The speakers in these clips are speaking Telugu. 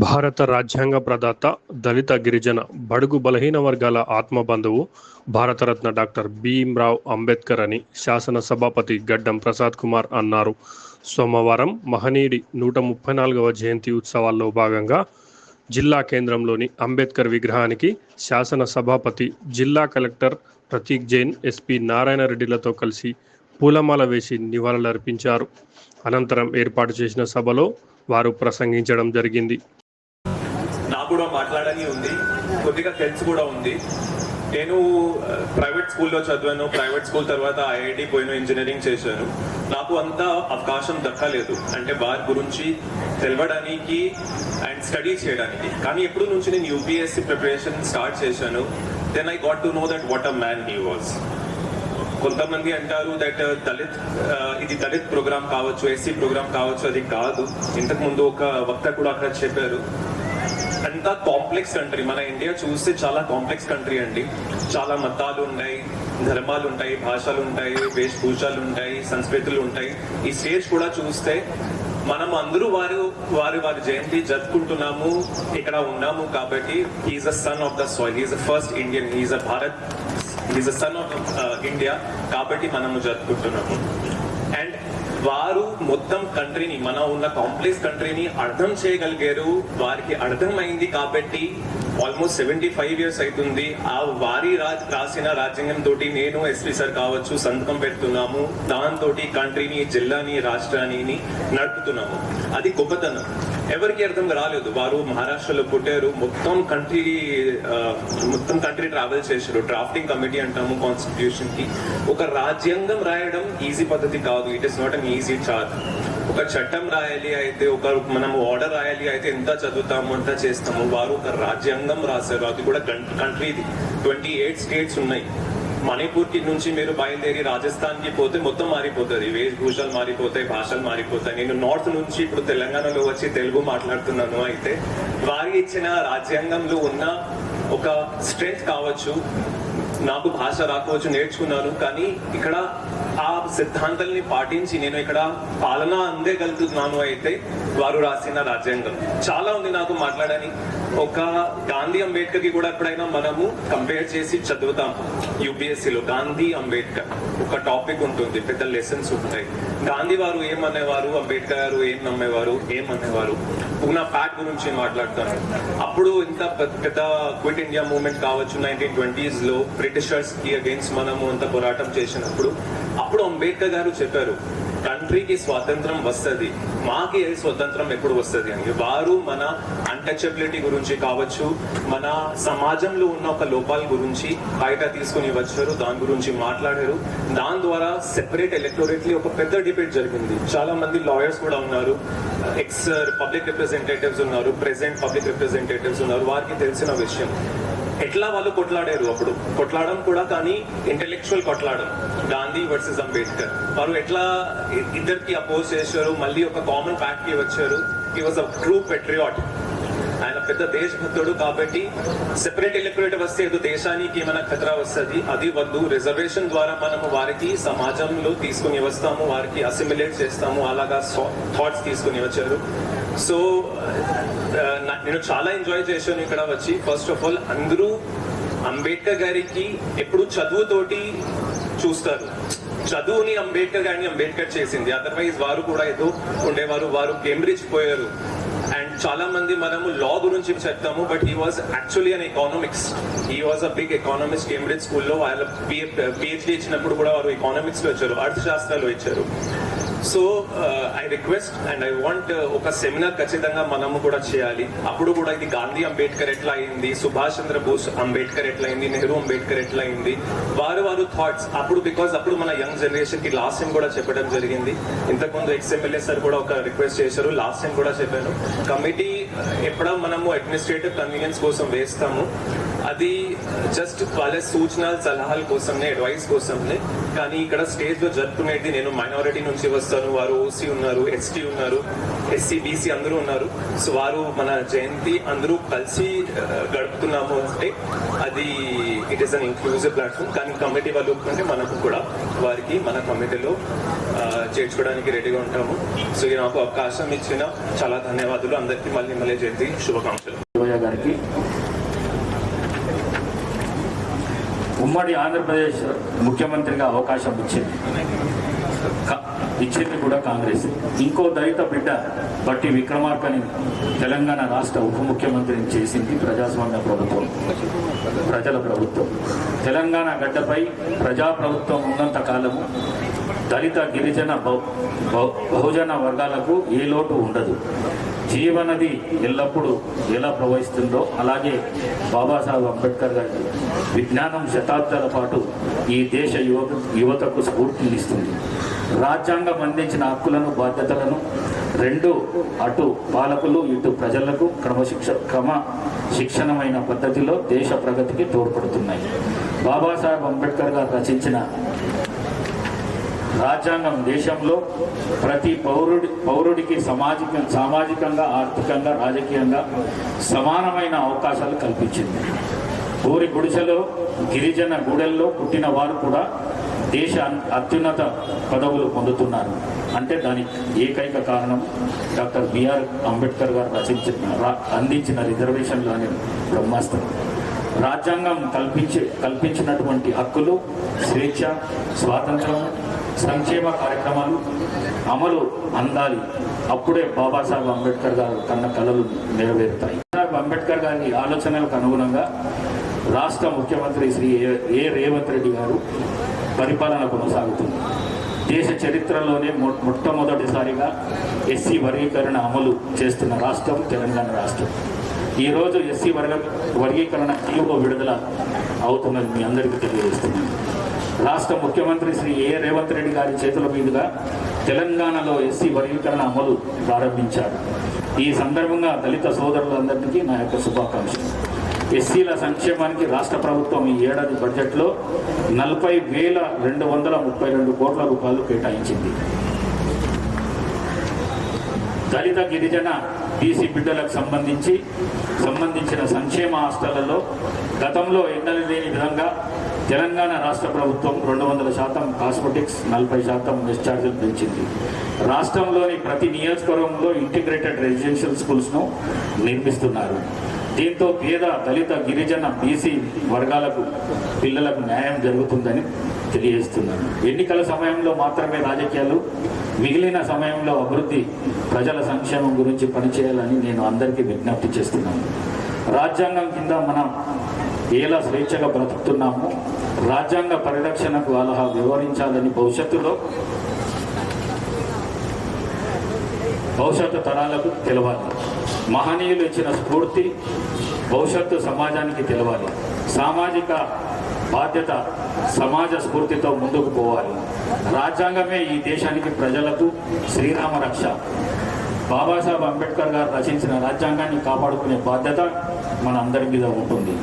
భారత రాజ్యాంగ ప్రదాత దళిత గిరిజన బడుగు బలహీన వర్గాల ఆత్మబంధువు భారతరత్న డాక్టర్ భీమ్రావ్ అంబేద్కర్ అని శాసన సభాపతి గడ్డం ప్రసాద్ కుమార్ అన్నారు. సోమవారం మహనీయుడి నూట ముప్పై నాలుగవ జయంతి ఉత్సవాల్లో భాగంగా జిల్లా కేంద్రంలోని అంబేద్కర్ విగ్రహానికి శాసన సభాపతి జిల్లా కలెక్టర్ ప్రతీక్ జైన్ ఎస్పీ నారాయణ రెడ్డిలతో కలిసి పూలమాల వేసి నివాళులర్పించారు. అనంతరం ఏర్పాటు చేసిన సభలో వారు ప్రసంగించడం జరిగింది. మాట్లాడని ఉంది. కొద్దిగా తెలుసు కూడా ఉంది. నేను ప్రైవేట్ స్కూల్లో చదివాను. ప్రైవేట్ స్కూల్ తర్వాత ఐఐటి పోయిన ఇంజనీరింగ్ చేశాను. నాకు అంత అవకాశం దక్కలేదు. అంటే వారి గురించి తెలవడానికి అండ్ స్టడీ చేయడానికి. కానీ ఎప్పుడు నుంచి నేను యూపీఎస్సీ ప్రిపరేషన్ స్టార్ట్ చేశాను. Then I got to know that what a man he was కొంతమంది అంటారు దట్ దళిత్ ఇది దళిత్ ప్రోగ్రామ్ కావచ్చు ఎస్సీ ప్రోగ్రామ్ కావచ్చు అది కాదు. ఇంతకు ముందు ఒక వక్త కూడా అక్కడ చెప్పారు. ఎంత కాంప్లెక్స్ కంట్రీ? మన ఇండియా చూస్తే చాలా కాంప్లెక్స్ కంట్రీ అండి. చాలా మతాలు ఉన్నాయి ధర్మాలు ఉంటాయి భాషలు ఉంటాయి వేషభూషాలు ఉంటాయి సంస్కృతులు ఉంటాయి. ఈ స్టేజ్ కూడా చూస్తే మనం అందరూ వారు వారి వారి జయంతి జరుపుకుంటున్నాము ఇక్కడ ఉన్నాము కాబట్టి he is a son of the soil he is a first Indian he is a Bharat is a son of India కాబట్టి మనము జరుపుకుంటున్నాము. వారు మొత్తం కంట్రీని మన ఉన్న కాంప్లెక్స్ కంట్రీని అర్థం చేయగలిగారు. వారికి అర్థమైంది కాబట్టి ఆల్మోస్ట్ సెవెంటీ ఫైవ్ ఇయర్స్ అవుతుంది. ఆ వారి రాజ్ రాసిన రాజ్యాంగం తోటి నేను ఎస్పీ సార్ కావచ్చు సంతకం పెడుతున్నాము. దాంతో కంట్రీని జిల్లాని రాష్ట్రాన్ని నడుపుతున్నాము. అది గొప్పతనం. ఎవరికి అర్థం రాలేదు. వారు మహారాష్ట్రలో పుట్టారు. మొత్తం కంట్రీ మొత్తం కంట్రీ ట్రావెల్ చేశారు. డ్రాఫ్టింగ్ కమిటీ అంటాము కాన్స్టిట్యూషన్కి. ఒక రాజ్యాంగం రాయడం ఈజీ పద్ధతి కాదు. It is not an easy charge ఒక చట్టం రాయాలి అయితే ఒక మనం ఆర్డర్ రాయాలి అయితే ఎంత చదువుతాము అంత చేస్తాము? వారు ఒక రాజ్యాంగం రాశారు. అది కూడా కంట్రీది ట్వంటీ ఎయిట్ స్టేట్స్ ఉన్నాయి. మణిపూర్కి నుంచి మీరు బయలుదేరి రాజస్థాన్కి పోతే మొత్తం మారిపోతుంది. వేషభూషలు మారిపోతాయి భాషలు మారిపోతాయి. నేను నార్త్ నుంచి ఇప్పుడు తెలంగాణలో వచ్చి తెలుగు మాట్లాడుతున్నాను అయితే వారి ఇచ్చిన రాజ్యాంగంలో ఉన్న ఒక స్ట్రెంగ్త్ కావచ్చు. నాకు భాష రాకపోవచ్చు నేర్చుకున్నాను. కానీ ఇక్కడ ఆ సిద్ధాంతాలని పాటించి నేను ఇక్కడ పాలన అందేగలుగుతున్నాను అయితే వారు రాసిన రాజ్యాంగం. చాలా ఉంది నాకు మాట్లాడని. ఒక గాంధీ అంబేద్కర్కి కూడా ఎప్పుడైనా మనము కంపేర్ చేసి చదువుతాం యూపీఎస్సీలో గాంధీ అంబేద్కర్ ఒక టాపిక్ ఉంటుంది పెద్ద లెసన్స్ ఉంటాయి. గాంధీ వారు ఏమనేవారు అంబేద్కర్ గారు ఏం నమ్మేవారు? ఏమనేవారు పూనా ప్యాక్ గురించి మాట్లాడతాను. అప్పుడు ఇంత పెద్ద- పెద్ద క్విట్ ఇండియా మూవ్మెంట్ కావచ్చు నైన్టీన్ ట్వంటీస్లో బ్రిటిషర్స్కి అగేన్స్ట్ మనము అంత పోరాటం చేసినప్పుడు అప్పుడు అంబేద్కర్ గారు చెప్పారు కంట్రీకి స్వాతంత్రం వస్తది మాకి స్వతంత్రం ఎప్పుడు వస్తది? అని. వారు మన అన్టచబిలిటీ గురించి కావచ్చు మన సమాజంలో ఉన్న ఒక లోపాల గురించి బయట తీసుకుని వచ్చారు దాని గురించి మాట్లాడారు. దాని ద్వారా సెపరేట్ ఎలక్టోరేట్లీ ఒక పెద్ద డిబేట్ జరిగింది. చాలా మంది లాయర్స్ కూడా ఉన్నారు ఎక్స్ పబ్లిక్ రిప్రజెంటేటివ్స్ ఉన్నారు ప్రెసెంట్ పబ్లిక్ రిప్రజెంటేటివ్స్ ఉన్నారు వారికి తెలిసిన విషయం. ఎట్లా వాళ్ళు కొట్లాడారు అప్పుడు? కొట్లాడడం కూడా కానీ ఇంటెలెక్చువల్ కొట్లాడడం. గాంధీ వర్సెస్ అంబేద్కర్. వారు ఎట్లా ఇద్దరికి అపోజ్ చేశారు? మళ్ళీ ఒక కామన్ ఫ్యాక్ట్కి వచ్చారు. ఈ వాజ్ అ ట్రూ పెట్రియాట్ ఆయన పెద్ద దేశభక్తుడు కాబట్టి సెపరేట్ ఎలక్టరేట్ వస్తే ఏదో దేశానికి ఏమైనా ఖతరా వస్తుంది? అది వద్దు. రిజర్వేషన్ ద్వారా మనము వారికి సమాజంలో తీసుకుని వస్తాము. వారికి అసిమిలేట్ చేస్తాము. అలాగా థాట్స్ తీసుకుని వచ్చారు. సో Uh, నేను చాలా ఎంజాయ్ చేశాను ఇక్కడ వచ్చి. ఫస్ట్ ఆఫ్ ఆల్ అందరూ అంబేద్కర్ గారికి ఎప్పుడు చదువుతోటి చూస్తారు. చదువుని అంబేద్కర్ గారిని అంబేద్కర్ చేసింది. అదర్వైజ్ వారు కూడా ఏదో ఉండేవారు. వారు కేంబ్రిడ్జ్ పోయారు. అండ్ చాలా మంది మనము లా గురించి చెప్తాము but he was actually an economics he was a big economics Cambridge స్కూల్లో వాళ్ళ పిహెచ్డి ఇచ్చినప్పుడు కూడా వారు ఎకానమిక్స్లో వచ్చారు అర్థశాస్త్రాలు ఇచ్చారు. So I request and I want ఒక సెమినార్ ఖచ్చితంగా మనము కూడా చేయాలి. అప్పుడు కూడా ఇది గాంధీ అంబేద్కర్ ఎట్లా అయింది సుభాష్ చంద్ర బోస్ అంబేద్కర్ ఎట్లా అయింది నెహ్రూ అంబేద్కర్ ఎట్లా అయింది వారు వారు థాట్స్ అప్పుడు బికాస్ అప్పుడు మన యంగ్ జనరేషన్కి లాస్ట్ టైం కూడా చెప్పడం జరిగింది. ఇంతకుముందు ఎక్స్ఎమ్మెల్యే సార్ కూడా ఒక రిక్వెస్ట్ చేశారు లాస్ట్ టైం కూడా చెప్పాను. కమిటీ ఎప్పుడో మనము అడ్మినిస్ట్రేటివ్ కన్వీనియన్స్ కోసం వేస్తాము. అది జస్ట్ వాళ్ళ సూచనలు సలహాల కోసమే అడ్వైస్ కోసమే కానీ ఇక్కడ స్టేజ్లో జరుపుకునేది నేను మైనారిటీ నుంచి వస్తాను వారు ఓసీ ఉన్నారు ఎస్టీ ఉన్నారు ఎస్సీ బీసీ అందరూ ఉన్నారు. సో వారు మన జయంతి అందరూ కలిసి uh, గడుపుతున్నాము అంటే అది it is an inclusive platform కానీ కమిటీ వాళ్ళు ఒప్పుకుంటే మనకు కూడా వారికి మన కమిటీలో uh, చేర్చుకోవడానికి రెడీగా ఉంటాము. సో ఈ నాకు అవకాశం ఇచ్చిన చాలా ధన్యవాదాలు. అందరికీ మళ్ళీ మళ్ళీ జయంతి శుభాకాంక్షలు. గారికి. ఉమ్మడి ఆంధ్రప్రదేశ్ ముఖ్యమంత్రిగా అవకాశం ఇచ్చింది. ఇచ్చింది కూడా కాంగ్రెస్. ఇంకో దళిత బిడ్డ బట్టి విక్రమార్కని తెలంగాణ రాష్ట్ర ఉప ముఖ్యమంత్రిని చేసింది ప్రజాస్వామ్య ప్రభుత్వం. ప్రజల ప్రభుత్వం. తెలంగాణ గడ్డపై ప్రజా ప్రభుత్వం ఉన్నంత కాలము దళిత గిరిజన బహు- బహుజన వర్గాలకు ఏ లోటు ఉండదు. జీవనది ఎల్లప్పుడూ ఎలా ప్రవహిస్తుందో అలాగే బాబాసాహెబ్ అంబేద్కర్ గారి విజ్ఞానం శతాబ్దాల పాటు ఈ దేశ యువత యువతకు స్ఫూర్తినిస్తుంది. రాజ్యాంగం అందించిన హక్కులను బాధ్యతలను రెండు అటు పాలకులు ఇటు ప్రజలకు క్రమశిక్ష క్రమ శిక్షణమైన పద్ధతిలో దేశ ప్రగతికి తోడ్పడుతున్నాయి. బాబాసాహెబ్ అంబేద్కర్ గారు రచించిన రాజ్యాంగం దేశంలో ప్రతి పౌరుడి పౌరుడికి సామాజిక సామాజికంగా ఆర్థికంగా రాజకీయంగా సమానమైన అవకాశాలు కల్పించింది. ఊరి గుడిసెలో గిరిజన గూడెల్లో పుట్టిన వారు కూడా దేశ అన్- అత్యున్నత పదవులు పొందుతున్నారు. అంటే దానికి ఏకైక కారణం డాక్టర్ బిఆర్ అంబేద్కర్ గారు రచించిన అందించిన రిజర్వేషన్లు అనే బ్రహ్మాస్త్రం. రాజ్యాంగం కల్పించి కల్పించినటువంటి హక్కులు స్వేచ్ఛ స్వాతంత్రం సంక్షేమ కార్యక్రమాలు అమలు అందాలి. అప్పుడే బాబాసాహెబ్ అంబేద్కర్ గారు కన్న కళలు నెరవేరుతాయి. బాబాసాహెబ్ అంబేద్కర్ గారి ఆలోచనలకు అనుగుణంగా రాష్ట్ర ముఖ్యమంత్రి శ్రీ ఏ- రేవంత్ రెడ్డి గారు పరిపాలన కొనసాగుతుంది. దేశ చరిత్రలోనే మొ- మొట్టమొదటిసారిగా ఎస్సీ వర్గీకరణ అమలు చేస్తున్న రాష్ట్రం తెలంగాణ రాష్ట్రం. ఈరోజు ఎస్సీ వర్గ వర్గీకరణ తీవ్ర విడుదల అవుతుందని మీ అందరికీ తెలియజేస్తున్నాను. రాష్ట్ర ముఖ్యమంత్రి శ్రీ ఏ రేవంత్ రెడ్డి గారి చేతుల మీదుగా తెలంగాణలో ఎస్సీ వర్గీకరణ అమలు ప్రారంభించారు. ఈ సందర్భంగా దళిత సోదరులందరికీ నా యొక్క శుభాకాంక్షలు. ఎస్సీల సంక్షేమానికి రాష్ట్ర ప్రభుత్వం ఈ ఏడాది బడ్జెట్లో నలభై వేల రెండు వందల ముప్పై రెండు కోట్ల రూపాయలు కేటాయించింది. దళిత గిరిజన బీసీ బిడ్డలకు సంబంధించి సంబంధించిన సంక్షేమ హాస్టళ్ళలో గతంలో ఎన్నడూ లేని విధంగా తెలంగాణ రాష్ట్ర ప్రభుత్వం రెండు వందల శాతం కాస్మెటిక్స్ నలభై శాతం డిశ్చార్జీలు పెంచింది. రాష్ట్రంలోని ప్రతి నియోజకవర్గంలో ఇంటిగ్రేటెడ్ రెసిడెన్షియల్ స్కూల్స్ను నిర్మిస్తున్నారు. దీంతో పేద దళిత గిరిజన బీసీ వర్గాలకు పిల్లలకు న్యాయం జరుగుతుందని తెలియజేస్తున్నాను ఎన్నికల సమయంలో మాత్రమే రాజకీయాలు మిగిలిన సమయంలో అభివృద్ధి ప్రజల సంక్షేమం గురించి పనిచేయాలని నేను అందరికీ విజ్ఞప్తి చేస్తున్నాను. రాజ్యాంగం కింద మనం ఎలా స్వేచ్ఛగా బ్రతుకుతున్నామో. రాజ్యాంగ పరిరక్షణకు అలహా వివరించాలని భవిష్యత్తులో భవిష్యత్తు తరాలకు తెలవాలి. మహనీయులు ఇచ్చిన స్ఫూర్తి భవిష్యత్తు సమాజానికి తెలవాలి. సామాజిక బాధ్యత సమాజ స్ఫూర్తితో ముందుకు పోవాలి. రాజ్యాంగమే ఈ దేశానికి ప్రజలకు శ్రీరామ రక్ష. బాబాసాహెబ్ అంబేద్కర్ గారు రచించిన రాజ్యాంగాన్ని కాపాడుకునే బాధ్యత మన అందరి మీద ఉంటుంది.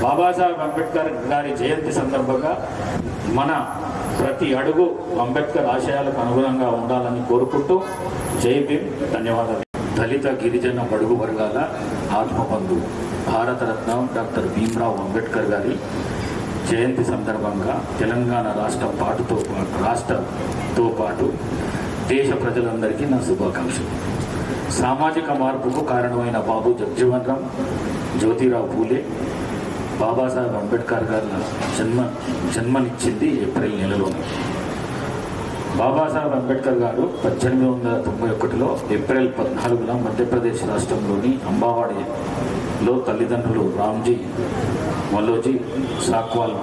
బాబాసాహెబ్ అంబేద్కర్ గారి జయంతి సందర్భంగా మన ప్రతి అడుగు అంబేద్కర్ ఆశయాలకు అనుగుణంగా ఉండాలని కోరుకుంటూ జై భీమ్. ధన్యవాదాలు. దళిత గిరిజన బడుగు వర్గాల ఆత్మబంధు భారతరత్న డాక్టర్ భీమ్రావ్ అంబేద్కర్ గారి జయంతి సందర్భంగా తెలంగాణ రాష్ట్ర పాటుతో పాటు రాష్ట్రతో పాటు దేశ ప్రజలందరికీ నా శుభాకాంక్షలు. సామాజిక మార్పుకు కారణమైన బాబు జగ్జీవన్ రామ్ జ్యోతిరావు పూలే బాబాసాహెబ్ అంబేద్కర్ గారు జన్మ జన్మనిచ్చింది ఏప్రిల్ నెలలో. బాబాసాహెబ్ అంబేద్కర్ గారు పద్దెనిమిది వందల తొంభై ఒకటిలో ఏప్రిల్ పద్నాలుగున మధ్యప్రదేశ్ రాష్ట్రంలోని అంబావాడిలో తల్లిదండ్రులు రామ్జీ మల్లోజీ సాక్వాల్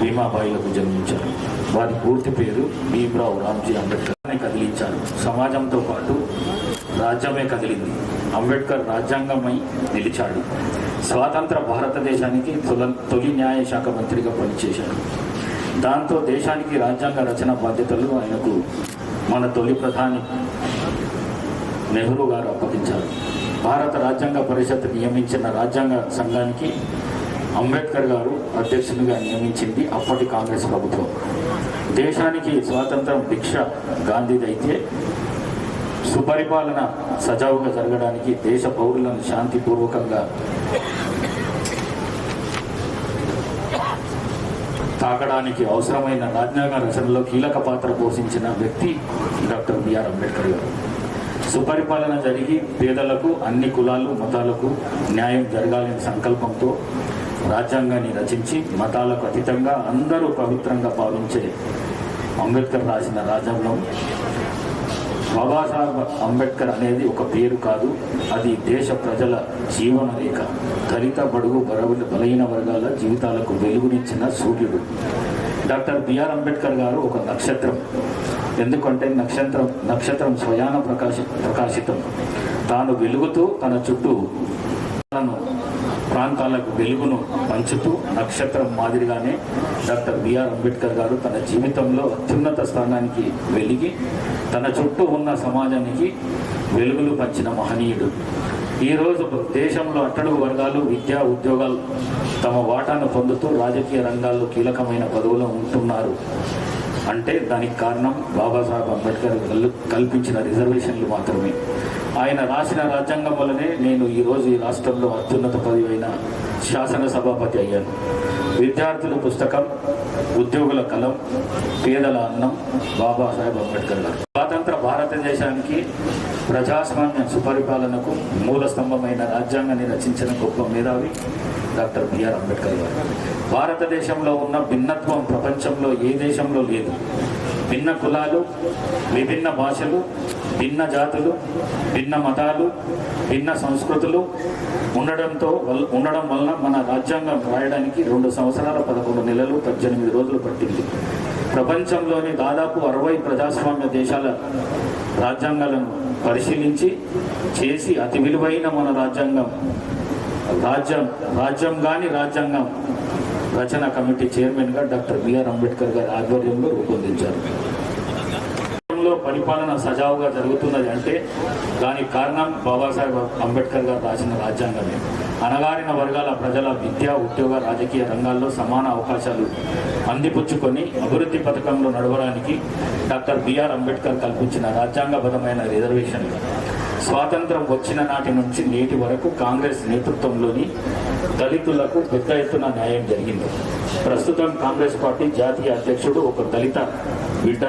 భీమాబాయిలకు జన్మించారు. వారి పూర్తి పేరు భీమ్రావు రామ్జీ అంబేద్కర్ కదిలించారు. సమాజంతో పాటు రాజ్యమే కదిలింది. అంబేద్కర్ రాజ్యాంగమై నిలిచాడు. స్వాతంత్ర భారతదేశానికి తొల తొలి న్యాయశాఖ మంత్రిగా పనిచేశాడు. దాంతో దేశానికి రాజ్యాంగ రచన బాధ్యతలు ఆయనకు మన తొలి ప్రధాని నెహ్రూ గారు అప్పగించారు. భారత రాజ్యాంగ పరిషత్ నియమించిన రాజ్యాంగ సంఘానికి అంబేద్కర్ గారు అధ్యక్షునిగా నియమించింది అప్పటి కాంగ్రెస్ ప్రభుత్వం. దేశానికి స్వాతంత్రం భిక్ష గాంధీదైతే సుపరిపాలన సజావుగా జరగడానికి దేశ పౌరులను శాంతిపూర్వకంగా తాకడానికి అవసరమైన రాజ్యాంగ రచనలో కీలక పాత్ర పోషించిన వ్యక్తి డాక్టర్ బిఆర్ అంబేద్కర్ గారు. సుపరిపాలన జరిగి పేదలకు అన్ని కులాలు మతాలకు న్యాయం జరగాలనే సంకల్పంతో రాజ్యాంగాన్ని రచించి మతాలకు అతీతంగా అందరూ పవిత్రంగా భావించే అంబేద్కర్ రాసిన రాజ్యాంగం బాబాసాహెబ్ అంబేద్కర్ అనేది ఒక పేరు కాదు. అది దేశ ప్రజల జీవన రేఖ. దళిత బడుగు బరవుల బలహీన వర్గాల జీవితాలకు వెలుగునిచ్చిన సూర్యుడు. డాక్టర్ బిఆర్ అంబేద్కర్ గారు ఒక నక్షత్రం. ఎందుకంటే నక్షత్రం నక్షత్రం స్వయాన ప్రకాశ ప్రకాశితం. తాను వెలుగుతూ తన చుట్టూ ప్రాంతాలకు వెలుగును పంచుతూ నక్షత్రం మాదిరిగానే డాక్టర్ బిఆర్ అంబేద్కర్ గారు తన జీవితంలో అత్యున్నత స్థానానికి వెలిగి తన చుట్టూ ఉన్న సమాజానికి వెలుగులు పంచిన మహనీయుడు. ఈరోజు దేశంలో అట్టడుగు వర్గాలు విద్యా ఉద్యోగాలు తమ వాటాను పొందుతూ రాజకీయ రంగాల్లో కీలకమైన పదవులు ఉంటున్నారు. అంటే దానికి కారణం బాబాసాహెబ్ అంబేద్కర్ కల్- కల్పించిన రిజర్వేషన్లు మాత్రమే. ఆయన రాసిన రాజ్యాంగం వల్లనే నేను ఈరోజు ఈ రాష్ట్రంలో అత్యున్నత పదవి అయిన శాసనసభాపతి అయ్యాను. విద్యార్థుల పుస్తకం ఉద్యోగుల కలం పేదల అన్నం బాబాసాహెబ్ అంబేద్కర్ గారు. స్వాతంత్ర భారతదేశానికి ప్రజాస్వామ్య సుపరిపాలనకు మూల స్తంభమైన రాజ్యాంగాన్ని రచించిన గొప్ప మేధావి డాక్టర్ బిఆర్ అంబేద్కర్ గారు. భారతదేశంలో ఉన్న భిన్నత్వం ప్రపంచంలో ఏ దేశంలో లేదు. భిన్న కులాలు విభిన్న భాషలు భిన్న జాతులు భిన్న మతాలు భిన్న సంస్కృతులు ఉండడంతో వల్- ఉండడం వలన మన రాజ్యాంగం రాయడానికి రెండు సంవత్సరాల పదకొండు నెలలు పద్దెనిమిది రోజులు పట్టింది. ప్రపంచంలోని దాదాపు అరవై ప్రజాస్వామ్య దేశాల రాజ్యాంగాలను పరిశీలించి చేసి అతి విలువైన మన రాజ్యాంగం రాజ్యం రాజ్యం కాని రాజ్యాంగం రచన కమిటీ చైర్మన్గా డాక్టర్ బిఆర్ అంబేద్కర్ గారి ఆధ్వర్యంలో రూపొందించారు. పరిపాలన సజావుగా జరుగుతున్నది అంటే దానికి కారణం బాబాసాహెబ్ అంబేద్కర్ గారు రాసిన రాజ్యాంగమే. అణగారిన వర్గాల ప్రజల విద్యా ఉద్యోగ రాజకీయ రంగాల్లో సమాన అవకాశాలు అందిపుచ్చుకొని అభివృద్ధి పథకంలో నడవడానికి డాక్టర్ బిఆర్ అంబేద్కర్ కల్పించిన రాజ్యాంగబద్ధమైన రిజర్వేషన్. స్వాతంత్రం వచ్చిన నాటి నుంచి నేటి వరకు కాంగ్రెస్ నేతృత్వంలోని దళితులకు పెద్ద ఎత్తున న్యాయం జరిగింది. ప్రస్తుతం కాంగ్రెస్ పార్టీ జాతీయ అధ్యక్షుడు ఒక దళిత బిడ్డ.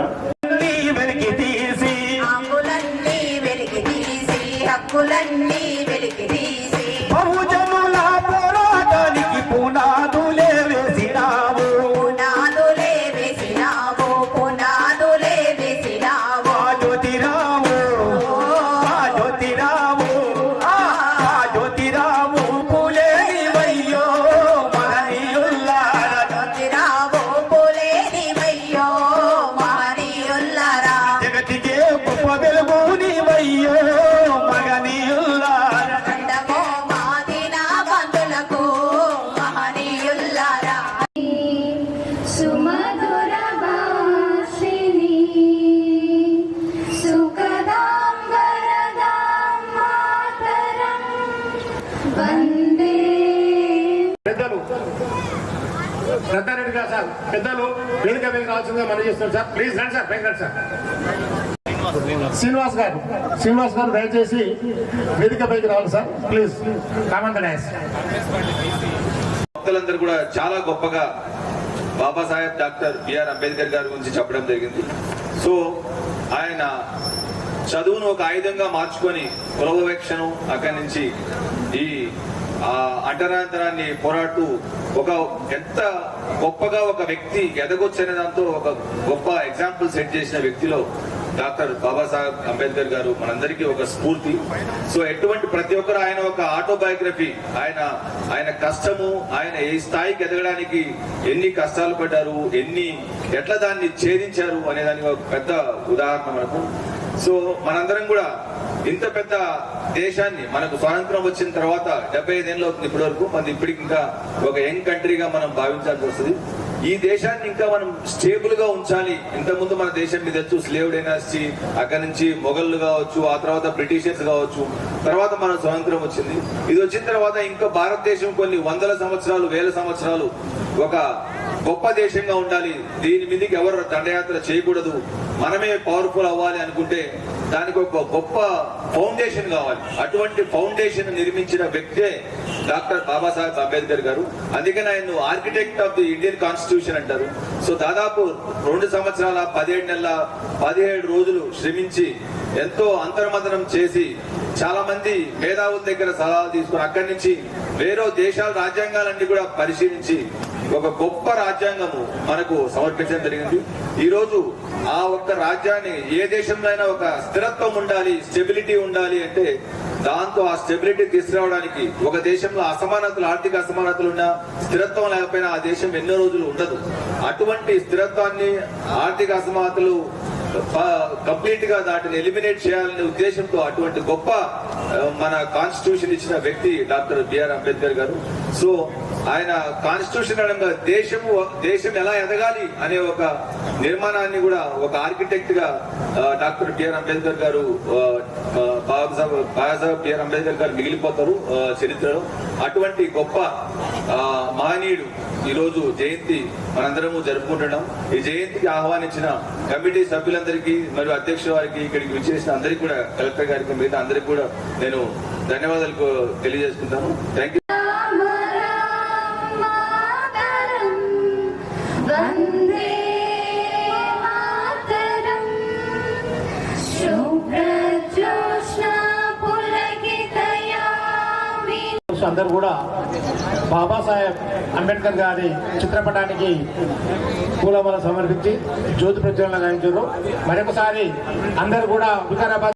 పెద్దలు వేదిక మీద రావాల్సిందిగా మనం చేస్తున్నారు సార్. ప్లీజ్ రండి సార్ పైకి రండి సార్. శ్రీనివాస్ గారు శ్రీనివాస్ గారు దయచేసి వేదిక పైకి రావాలి సార్. ప్లీజ్. కామంత డాన్స్ భక్తులందరూ కూడా చాలా గొప్పగా బాబాసాహెబ్ డాక్టర్ బిఆర్ అంబేద్కర్ గారి గురించి చెప్పడం జరిగింది. సో ఆయన చదువును ఒక ఆయుధంగా మార్చుకొని కులవివక్షను అక్కడి నుంచి ఈ ఆ అంటరాంతరాన్ని పోరాడుతూ ఒక ఎంత గొప్పగా ఒక వ్యక్తి ఎదగొచ్చనే దాంతో ఒక గొప్ప ఎగ్జాంపుల్ సెట్ చేసిన వ్యక్తిలో డాక్టర్ బాబాసాహెబ్ అంబేద్కర్ గారు మనందరికీ ఒక స్ఫూర్తి. సో ఎటువంటి ప్రతి ఒక్కరు ఆయన ఒక ఆటోబయోగ్రఫీ ఆయన ఆయన కష్టము ఆయన ఏ స్థాయికి ఎదగడానికి ఎన్ని కష్టాలు పడ్డారు ఎన్ని ఎట్లా దాన్ని ఛేదించారు అనే దానికి ఒక పెద్ద ఉదాహరణ మనకు. సో మనందరం కూడా ఇంత పెద్ద దేశాన్ని మనకు స్వాతంత్రం వచ్చిన తర్వాత డెబ్బై ఐదేళ్ళు అవుతుంది ఇప్పటి వరకు మనం ఇప్పటికి ఇంకా ఒక యంగ్ కంట్రీగా మనం భావించాల్సి వస్తుంది. ఈ దేశాన్ని ఇంకా మనం స్టేబుల్గా ఉంచాలి. ఇంతకుముందు మన దేశం మీద తెలుసు స్లేవ్ డైనాసిటీ అక్కడి నుంచి మొఘళ్ళు కావచ్చు ఆ తర్వాత బ్రిటిషర్స్ కావచ్చు తర్వాత మన స్వాతంత్రం వచ్చింది. ఇది వచ్చిన తర్వాత ఇంకా భారతదేశం కొన్ని వందల సంవత్సరాలు వేల సంవత్సరాలు ఒక గొప్ప దేశంగా ఉండాలి. దీని మీదకి ఎవరు దండయాత్ర చేయకూడదు. మనమే పవర్ఫుల్ అవ్వాలి అనుకుంటే దానికి ఒక గొప్ప ఫౌండేషన్ కావాలి. అటువంటి ఫౌండేషన్ నిర్మించిన వ్యక్తే డాక్టర్ బాబాసాహెబ్ అంబేద్కర్ గారు. అందుకని ఆయన architect of the Indian constitution అంటారు. సో దాదాపు రెండు సంవత్సరాల పదిహేడు నెలల పదిహేడు రోజులు శ్రమించి ఎంతో అంతర్మథనం చేసి చాలా మంది మేధావుల దగ్గర సలహాలు తీసుకుని అక్కడి నుంచి వేరే దేశాల రాజ్యాంగాలన్నీ కూడా పరిశీలించి ఒక గొప్ప రాజ్యాంగము మనకు సమర్పించడం జరిగింది. ఈరోజు ఆ ఒక్క రాజ్యాన్ని ఏ దేశంలో అయినా ఒక స్థిరత్వం ఉండాలి స్టెబిలిటీ ఉండాలి అంటే దాంతో ఆ స్టెబిలిటీ తీసుకురావడానికి ఒక దేశంలో అసమానతలు ఆర్థిక అసమానతలు ఉన్నా స్థిరత్వం లేకపోయినా ఆ దేశం ఎన్నో రోజులు ఉండదు. అటువంటి స్థిరత్వాన్ని ఆర్థిక అసమానతలు కంప్లీట్గా దాటిని ఎలిమినేట్ చేయాలనే ఉద్దేశంతో అటువంటి గొప్ప మన కాన్స్టిట్యూషన్ ఇచ్చిన వ్యక్తి డాక్టర్ బిఆర్ అంబేద్కర్ గారు. సో ఆయన కాన్స్టిట్యూషన్ అనగా దేశము దేశం ఎలా ఎదగాలి అనే ఒక నిర్మాణాన్ని కూడా ఒక ఆర్కిటెక్ట్గా డాక్టర్ బిఆర్ అంబేద్కర్ గారు బాబాసాహెబ్ బాబాసాహెబ్ బిఆర్ అంబేద్కర్ గారు మిగిలిపోతారు చరిత్రలో. అటువంటి గొప్ప మహనీయుడు ఈ రోజు జయంతి మనందరము జరుపుకుంటున్నాం. ఈ జయంతికి ఆహ్వానించిన కమిటీ సభ్యులందరికీ మరియు అధ్యక్షుల వారికి ఇక్కడికి విచ్చేసిన అందరికీ కూడా కలెక్టర్ గారికి మిగతా అందరికీ కూడా నేను ధన్యవాదాలు తెలియజేసుకుంటాను. థ్యాంక్ యూ పులకితయామి అందరూ కూడా బాబాసాహెబ్ అంబేద్కర్ గారి చిత్రపటానికి పూలమాల సమర్పించి జ్యోతి ప్రజ్వలన గాయించారు మరొకసారి అందరూ కూడా వికారాబాద్